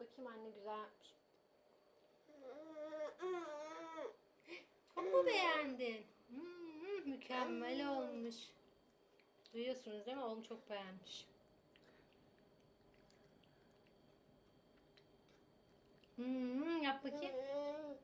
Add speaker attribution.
Speaker 1: bakayım anne güzel. Çok mu beğendin? Hmm, mükemmel olmuş. Duyuyorsunuz değil mi? Oğlum çok beğenmiş. Hmm, yap bakayım. Hmm.